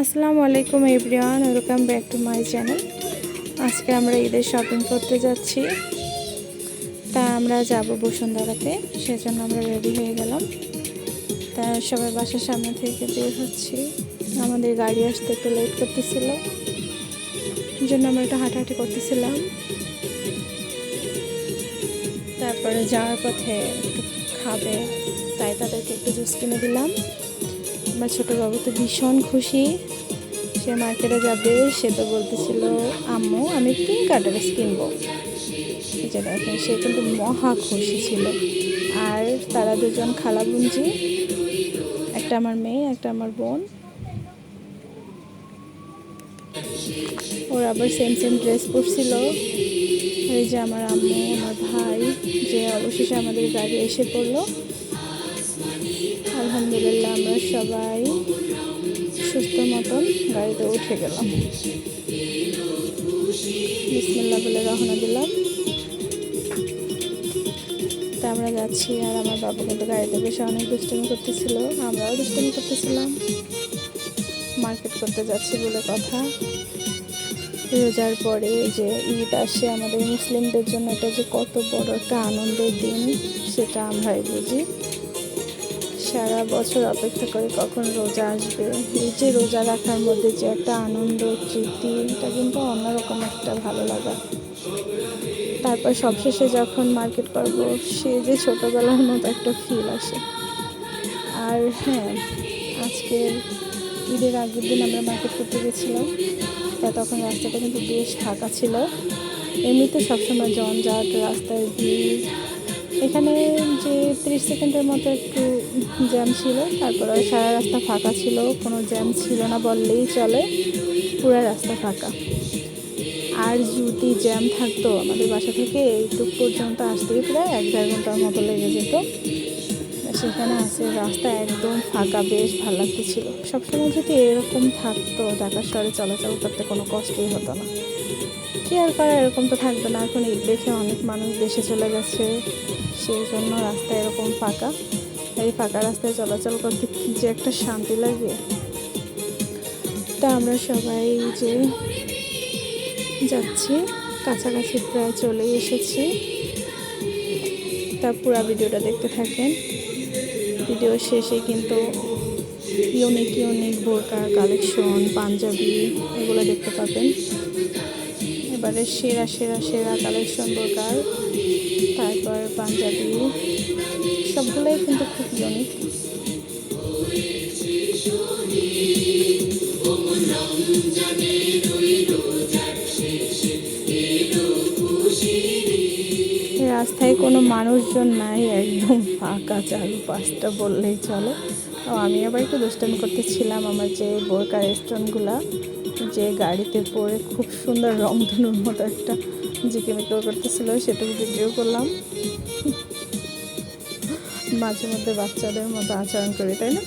আসসালামু আলাইকুম everyone, welcome back to my channel. আজকে আমরা ঈদের শপিং করতে যাচ্ছি। তা আমরা যাব বসুন্ধরাতে, সেজন্য আমরা রেডি হয়ে গেলাম। তা সবাই বাসার সামনে থেকে বের হচ্ছি। আমাদের গাড়ি আসতে একটু লেট করতেছিল। জন্য আমরা একটু হাঁটাহাঁটি করতেছিলাম। তারপরে যাওয়ার পথে একটু খাবে, তাই তাদেরকে একটু জুস কিনে দিলাম। আমার ছোটো বাবু তো ভীষণ খুশি। সে মার্কেটে যাবে, সে তো বলতেছিল, আম্মু, আমি পিঙ্ক অ্যাড্রেস কিনবো। দেখেন, সে কিন্তু মহা খুশি ছিল। আর তারা দুজন খালা বুঞ্জি একটা আমার মেয়ে, একটা আমার বোন। ওর আবার সেম সেম ড্রেস পরছিল। এই যে আমার আম্মু, আমার ভাই, যে অবশেষে আমাদের গাড়ি এসে পড়ল। আলহামদুলিল্লাহ, আমরা সবাই সুস্থ মতন গাড়িতে উঠে গেলাম। বিসমিল্লা বলে রওনা দিলাম। তা আমরা যাচ্ছি আর আমার বাবা কিন্তু গাড়িতে বসে অনেক দুষ্টমি করতেছিল, আমরাও দুষ্টমি করতেছিলাম। মার্কেট করতে যাচ্ছি বলে কথা। রোজার পরে যে ঈদ আসে, আমাদের মুসলিমদের জন্য এটা যে কত বড় একটা আনন্দের দিন, সেটা আমরাই বুঝি। সারা বছর অপেক্ষা করে কখন রোজা আসবে। এই যে রোজা রাখার মধ্যে যে একটা আনন্দ, তৃপ্তি, এটা কিন্তু অন্যরকম একটা ভালো লাগা। তারপর সবশেষে যখন মার্কেট করব সে যে ছোটোবেলার মতো একটা ফিল আসে। আর হ্যাঁ আজকে ঈদের আগের দিন আমরা মার্কেট করতে গেছিলাম। তা তখন রাস্তাটা কিন্তু বেশ ফাঁকা ছিল। এমনিতে সবসময় জঞ্জাট, রাস্তায় ভিড়। এখানে যে ত্রিশ সেকেন্ডের মতো একটু জ্যাম ছিল, তারপরে সারা রাস্তা ফাঁকা ছিল, কোনো জ্যাম ছিল না বললেই চলে, পুরো রাস্তা ফাঁকা। আর যদি জ্যাম থাকতো, আমাদের বাসা থেকে এইটুক পর্যন্ত আসতেই প্রায় এক দেড় ঘণ্টার মতো লেগে যেত। সেখানে আছে রাস্তা একদম ফাঁকা, বেশ ভালো লাগতেছিল। সবসময় যদি এরকম থাকতো, ঢাকা শহরে চলাচল করতে কোনো কষ্টই হতো না। কি আর করা, এরকম তো থাকবে না। এখন ঈদ দেখে অনেক মানুষ দেশে চলে গেছে সেই জন্য রাস্তা এরকম ফাঁকা। এই ফাঁকা রাস্তায় চলাচল করতে কী যে একটা শান্তি লাগে। তা আমরা সবাই যে যাচ্ছি, কাছাকাছি প্রায় চলেই এসেছি। তা পুরো ভিডিওটা দেখতে থাকেন। ভিডিও শেষে কিন্তু ইউনিক ইউনিক বোরকার কালেকশন পাঞ্জাবি, এগুলো দেখতে পাবেন। এবারে সেরা সেরা সেরা কালেকশন বোরকার তারপর পাঞ্জাবি। সবগুলোই কিন্তু খুব ইউনিক রাস্তায় কোনো মানুষজন নাই, একদম ফাঁকা চালু পাঁচটা বললেই চলে। তো আমি আবার একটু দুষ্টামি করতেছিলাম আমার যে বোরকা রেস্টুরেন্টগুলা যে গাড়িতে পরে খুব সুন্দর রংধনুর মতো একটা জিকিমিকিও করতেছিল সেটুকু ভিডিও করলাম। মাঝে মধ্যে বাচ্চাদের মতো আচরণ করি, তাই না?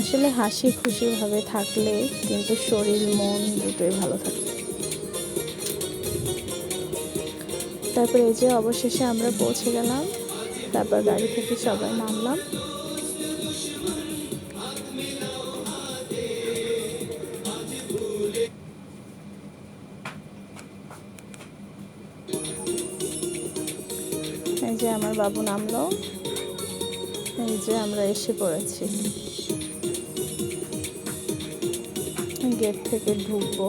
আসলে হাসি খুশিভাবে থাকলে কিন্তু শরীর, মন দুটোই ভালো থাকে। তারপর এই যে অবশেষে আমরা পৌঁছে গেলাম, তারপর গাড়ি থেকে সবাই নামলাম। বাবু নামলো। এই যে আমরা এসে পড়েছি। গেট থেকে ঢুকবো।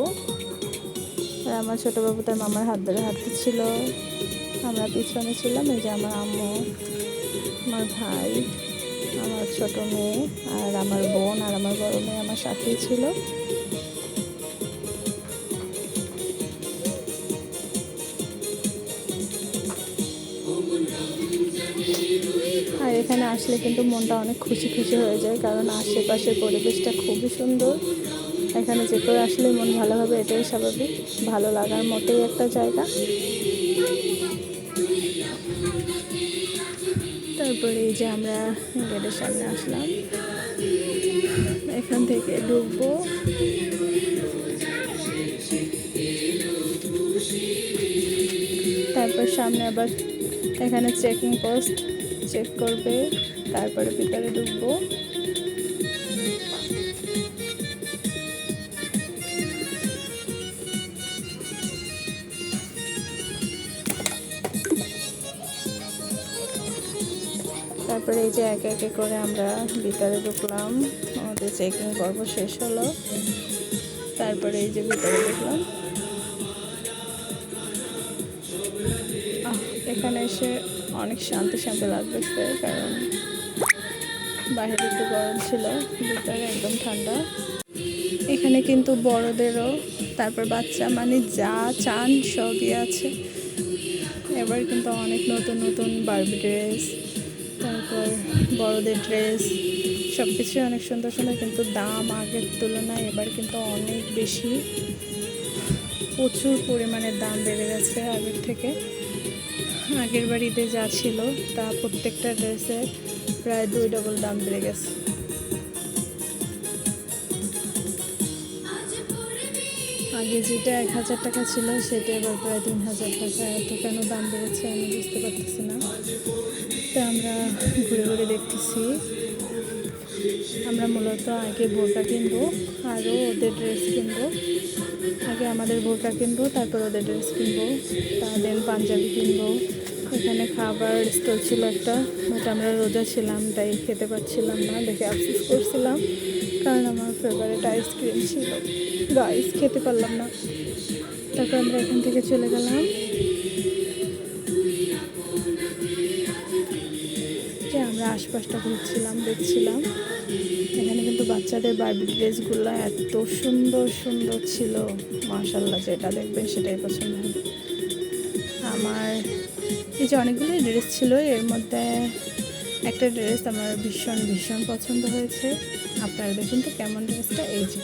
আর আমার ছোটো বাবু তার মামার হাত ধরে হাঁটতেছিল আমরা পিছনে ছিলাম, এই যে আমার আম্মু, আমার ভাই, আমার ছোট মেয়ে, আর আমার বোন, আর আমার বড় মেয়ে আমার সাথেই ছিল। এখানে আসলে কিন্তু মনটা অনেক খুশি খুশি হয়ে যায়, কারণ আশেপাশের পরিবেশটা খুবই সুন্দর। এখানে যে কেউ আসলে মন ভালো হবে এটাই স্বাভাবিক, ভালো লাগার মতোই একটা জায়গা। তারপরে এই যে আমরা গেটের সামনে আসলাম। এখান থেকে ঢুকবো। তারপর সামনে আবার এখানে চেকিং পোস্ট। চেক করবে, তারপরে ভিতরে ঢুকবো। তারপরে এই যে একে একে করে আমরা ভিতরে ঢুকলাম, আমাদের চেকিং পর্ব শেষ হলো। তারপরে এই যে ভিতরে ঢুকলাম। এখানে এসে অনেক শান্তি শান্তি লাগতেছে কারণ বাইরে একটু গরম ছিল ভিতরে একদম ঠান্ডা। এখানে কিন্তু বড়দেরও, তারপর বাচ্চা মানে যা চান সবই আছে। এবার কিন্তু অনেক নতুন নতুন বার্বি ড্রেস তারপর বড়দের ড্রেস সব কিছুই অনেক সুন্দর সুন্দর, কিন্তু দাম আগের তুলনায় এবার কিন্তু অনেক বেশি। প্রচুর পরিমাণে দাম বেড়ে গেছে আগের থেকে। আগের বাড়িতে যা ছিল তা প্রত্যেকটা ড্রেসের প্রায় দুই ডবল দাম বেড়ে গেছে। আগে যেটা এক হাজার টাকা ছিল, সেটা এবার প্রায় তিন হাজার টাকা। এত কেন দাম বেড়েছে আমি বুঝতে পারতেছি না। তো আমরা ঘুরে ঘুরে দেখতেছি। আমরা মূলত আগে বোরকা কিনবো, আরও ওদের ড্রেস কিনবো। আগে আমাদের বোরকা কিনবো, তারপর ওদের ড্রেস কিনবো তাদের পাঞ্জাবি কিনবো। এখানে খাবার স্টল ছিল একটা বাট আমরা রোজা ছিলাম, তাই খেতে পারছিলাম না, দেখে আফসোস করছিলাম, কারণ আমার ফেভারিট আইসক্রিম ছিল। আইস খেতে পারলাম না। তারপর আমরা এখান থেকে চলে গেলাম। আশপাশটা ঘুরছিলাম দেখছিলাম। এখানে কিন্তু বাচ্চাদের বার্বি ড্রেসগুলো এত সুন্দর সুন্দর ছিল। মাশাল্লাহ যেটা দেখবেন সেটাই পছন্দ হবে। আমার এই যে অনেকগুলো ড্রেস ছিল, এর মধ্যে একটা ড্রেস আমার ভীষণ ভীষণ পছন্দ হয়েছে। আপনারা দেখুন তো কেমন ড্রেসটা এই যে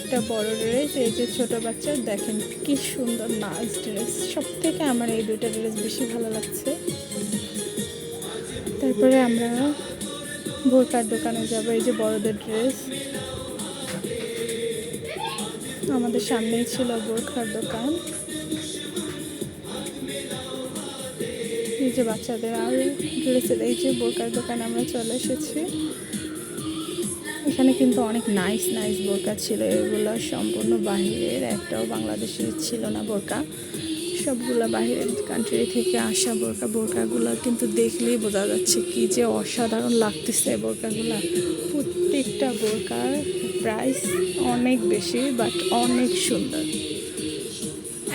একটা বড় ড্রেস এই যে ছোট বাচ্চা, দেখেন কি সুন্দর নাচ ড্রেস সব থেকে আমার এই দুইটা ড্রেস বেশি ভালো লাগছে। তারপরে আমরা বোরকার দোকানে যাব, এই যে বড়দের ড্রেস আমাদের সামনেই ছিল বোরখার দোকান। এই যে বাচ্চাদের আর ড্রেসের এই যে বোরকার দোকানে আমরা চলে এসেছি। এখানে কিন্তু অনেক নাইস নাইস বোরকা ছিল। এগুলো সম্পূর্ণ বাহিরের, একটাও বাংলাদেশের ছিল না বোরকা। সবগুলো বাহিরের কান্ট্রি থেকে আসা বোরকা, বোরকাগুলো কিন্তু দেখলেই বোঝা যাচ্ছে কি যে অসাধারণ লাগতেছে বোরকাগুলো। প্রত্যেকটা বোরকার প্রাইস অনেক বেশি বাট অনেক সুন্দর।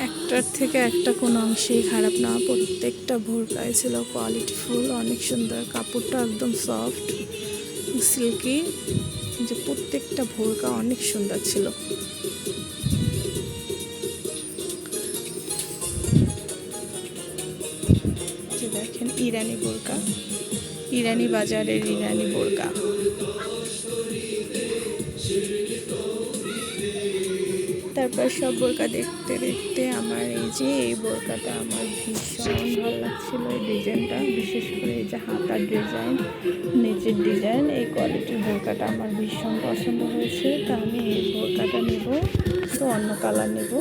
একটার থেকে একটা কোনো অংশেই খারাপ না, প্রত্যেকটা বোরকাই ছিল কোয়ালিটিফুল অনেক সুন্দর। কাপড়টা একদম সফট সিল্কি যে প্রত্যেকটা ভোরকা অনেক সুন্দর ছিল। ইরানি বোরকা। ইরানি বাজারের ইরানি বোরকা। তারপর সব বোরকা দেখতে দেখতে আমার এই যে এই বোরকাটা আমার ভীষণ ভালো লাগছিল, এই ডিজাইনটা। বিশেষ করে এই যে হাতার ডিজাইন, নিচের ডিজাইন, এই কোয়ালিটির বোরকাটা আমার ভীষণ পছন্দ হয়েছে। তা আমি এই বোরকাটা নেব তো অন্য কালার নেব।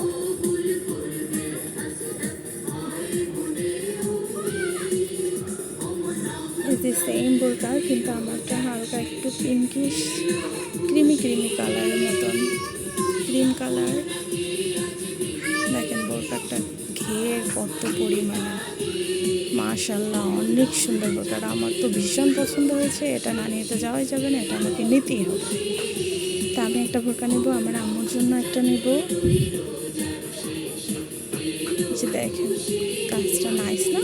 সেম বোরকা কিন্তু আমারটা হালকা একটু পিঙ্কিশ ক্রিমি ক্রিমি কালারের মতন। ক্রিম কালার দেখেন বোরকাটা ঘের কত পরিমাণে। মাশাল্লাহ অনেক সুন্দর বোরকাটা আমার তো ভীষণ পছন্দ হয়েছে। এটা না নিয়ে তো যাওয়াই যাবে না, এটা আমাকে নিতেই হবে। তা আমি একটা বোরকা নেব, আমার আম্মুর জন্য একটা নেব। যে দেখেন, কাজটা নাইস না?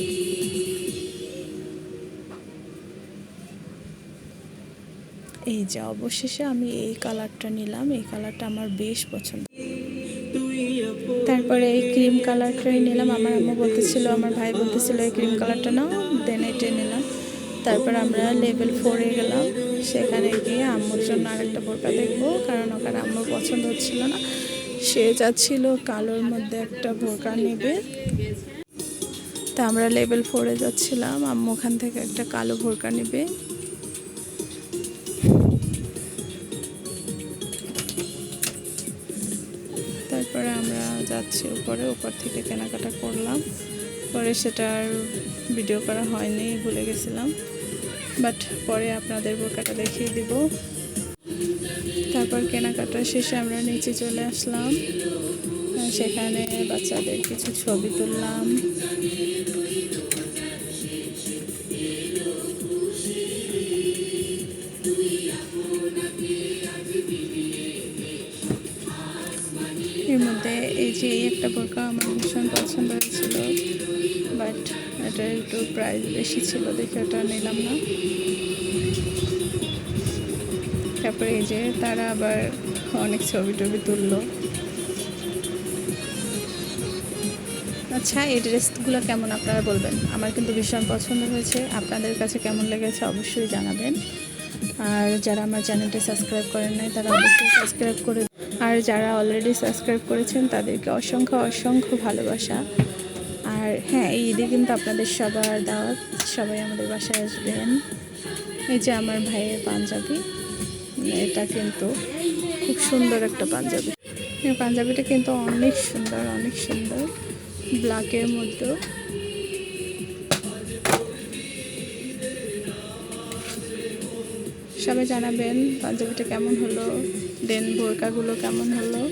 এই যে অবশেষে আমি এই কালারটা নিলাম। এই কালারটা আমার বেশ পছন্দ। তারপরে এই ক্রিম কালারটাই নিলাম। আমার আম্মু বলতেছিল, আমার ভাই বলতেছিল, এই ক্রিম কালারটা নাও, দেন এটাই নিলাম তারপর আমরা লেভেল ফোরে গেলাম। সেখানে গিয়ে আম্মুর জন্য আরেকটা বোরকা দেখব, কারণ ওখানে আম্মুর পছন্দ হচ্ছিল না। সে যাচ্ছিল কালোর মধ্যে একটা বোরকা নেবে। তা আমরা লেভেল ফোরে যাচ্ছিলাম। আম্মু ওখান থেকে একটা কালো বোরকা নেবে। যাচ্ছি উপরে, উপর থেকে কেনাকাটা করলাম। পরে সেটা আর ভিডিও করা হয়নি, ভুলে গেছিলাম। বাট পরে আপনাদের বোরকাটা দেখিয়ে দিব। তারপর কেনাকাটা শেষে আমরা নিচে চলে আসলাম। সেখানে বাচ্চাদের কিছু ছবি তুললাম। যে এই একটা বোরকা আমার ভীষণ পছন্দ হয়েছিল বাট এটা একটু প্রাইস বেশি ছিল দেখে ওটা নিলাম না। তারপরে এই যে তারা আবার অনেক ছবি টবি তুললো। আচ্ছা এই ড্রেসগুলো কেমন আপনারা বলবেন? আমার কিন্তু ভীষণ পছন্দ হয়েছে। আপনাদের কাছে কেমন লেগেছে অবশ্যই জানাবেন। আর যারা আমার চ্যানেলটা সাবস্ক্রাইব করেন নাই, তারা অবশ্যই সাবস্ক্রাইব করে আর যারা অলরেডি সাবস্ক্রাইব করেছেন, তাদেরকে অসংখ্য অসংখ্য ভালোবাসা। আর হ্যাঁ এই ঈদে কিন্তু আপনাদের সবার দাওয়াত, সবাই আমাদের বাসায় আসবেন। এই যে আমার ভাইয়ের পাঞ্জাবি, এটা কিন্তু খুব সুন্দর একটা পাঞ্জাবি। পাঞ্জাবিটা কিন্তু অনেক সুন্দর অনেক সুন্দর ব্ল্যাকের মধ্যে। সবাই জানাবেন পাঞ্জাবিটা কেমন হলো। দেন বোরকাগুলো কেমন হলো?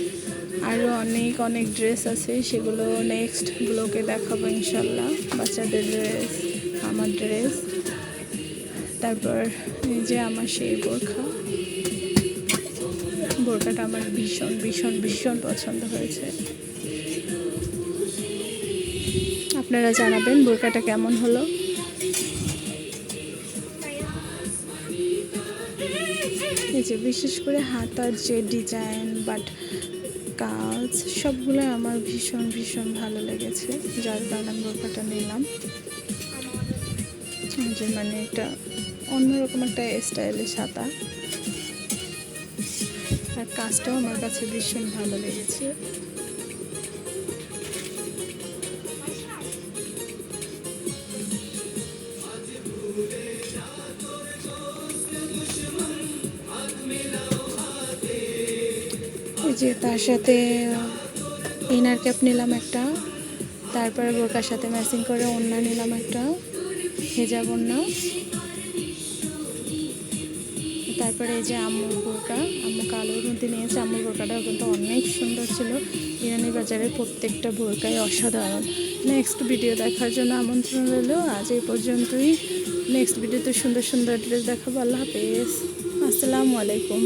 আরও অনেক অনেক ড্রেস আছে, সেগুলো নেক্সট ব্লগে দেখাবো ইনশাল্লাহ বাচ্চাদের ড্রেস আমার ড্রেস তারপর যে আমার সেই বোরখা। বোরকাটা আমার ভীষণ ভীষণ ভীষণ পছন্দ হয়েছে। আপনারা জানাবেন বোরকাটা কেমন হলো? যে বিশেষ করে হাতার যে ডিজাইন বাট কাজ, সবগুলো আমার ভীষণ ভীষণ ভালো লেগেছে। যার কারণে আমি বোরকাটা নিলাম। যে মানে এটা অন্যরকম একটা স্টাইলের হাতা আর কাজটাও আমার কাছে ভীষণ ভালো লেগেছে। যে তার সাথে ইনার ক্যাপ নিলাম একটা, তারপরে বোরকার সাথে ম্যাচিং করে ওড়না নিলাম একটা হেজাব ওড়না, তারপরে এই যে আম্মুর বোরকা, আম্মু কালোর মধ্যে নিয়েছে, আম্মুর বোরকাটাও কিন্তু অনেক সুন্দর ছিল। ইরানি বাজারের প্রত্যেকটা বোরকাই অসাধারণ। নেক্সট ভিডিও দেখার জন্য আমন্ত্রণ রইল। আজ এই পর্যন্তই। নেক্সট ভিডিওতে সুন্দর সুন্দর ড্রেস দেখাবো। আল্লাহ হাফেজ। আসসালামু আলাইকুম।